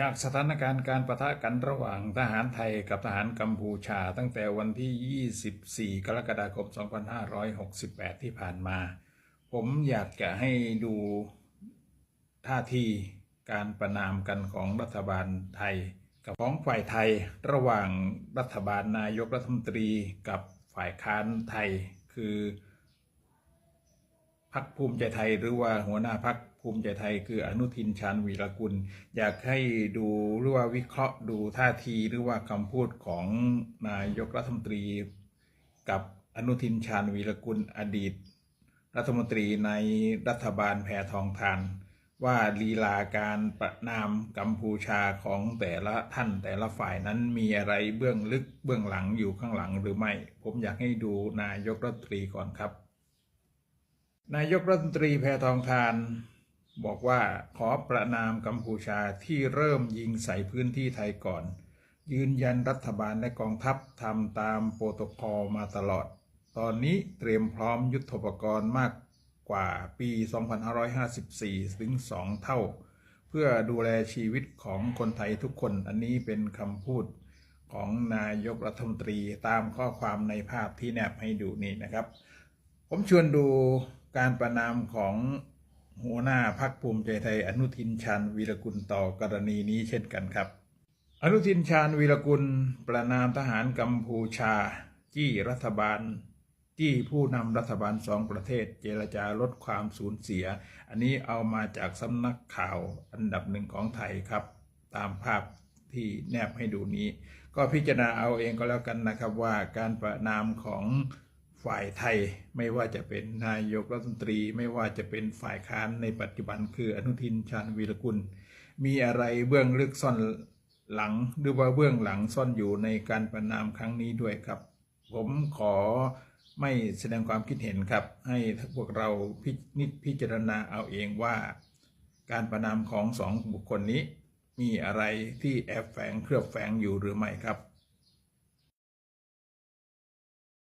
จากสถานการณ์การประทะกันระหว่างทหารไทยกับทหารกัมพูชา ตั้งแต่วันที่ 24 กรกฎาคม 2568 ที่ผ่านมา ผมอยากจะให้ดูท่าทีการประนามกันของรัฐบาลไทย กับของฝ่ายไทยระหว่างรัฐบาลนายกรัฐมนตรีกับฝ่ายค้านไทย คือ พักภูมิใจไทยหรือว่าหัวหน้าพักภูมิใจไทย คืออนุทินชาญวีรกุล อยากให้ดูหรือว่าวิเคราะห์ดูท่าทีหรือว่าคำพูดของนายกรัฐมนตรี กับอนุทินชาญวีรกุลอดีต รัฐมนตรีในรัฐบาลแพทองทาน ว่าลีลาการประนามกัมพูชาของแต่ละท่านแต่ละฝ่ายนั้นมีอะไรเบื้องลึกเบื้องหลังอยู่ข้างหลังหรือไม่ ผมอยากให้ดูนายกรัฐมนตรีก่อนครับ นายกรัฐมนตรีแพทองทาน บอกว่าขอประนามกัมพูชาที่เริ่มยิงใส่พื้นที่ไทยก่อน ยืนยันรัฐบาลและกองทัพทำตามโปรโตคอลมาตลอด ตอนนี้เตรียมพร้อมยุทธปกรณ์มากกว่าปี 2554 ถึง 2 เท่า เพื่อดูแลชีวิตของคนไทยทุกคน อันนี้เป็นคำพูดของนายกรัฐมนตรีตามข้อความในภาพที่แนบให้ดูนี่นะครับ ผมชวนดู การประนามของหัวหน้าพักภูมิใจไทย อนุทินชาญวีรกุลต่อกรณีนี้เช่นกันครับ อนุทินชาญวีรกุล ประนามทหารกัมพูชา จี้รัฐบาลจี้ผู้นำรัฐบาลสองประเทศเจรจาลดความสูญเสีย อันนี้เอามาจากสำนักข่าวอันดับหนึ่งของไทยครับ ตามภาพที่แนบให้ดูนี้ ก็พิจารณาเอาเองก็แล้วกันนะครับว่าการประนามของ ฝ่ายไทยไม่ว่าจะเป็นนายกรัฐมนตรี ไม่ว่าจะเป็นฝ่ายค้านในปัจจุบันคืออนุทินชาญวีรกุล มีอะไรเบื้องลึกซ่อนหลังหรือว่าเบื้องหลังซ่อนอยู่ในการประนามครั้งนี้ด้วยครับ ผมขอไม่แสดงความคิดเห็นครับ ให้พวกเราพินิจพิจารณาเอาเองว่า การประนามของสองบุคคลนี้ มีอะไรที่แอบแฝงเคลือบแฝงอยู่หรือไม่ครับ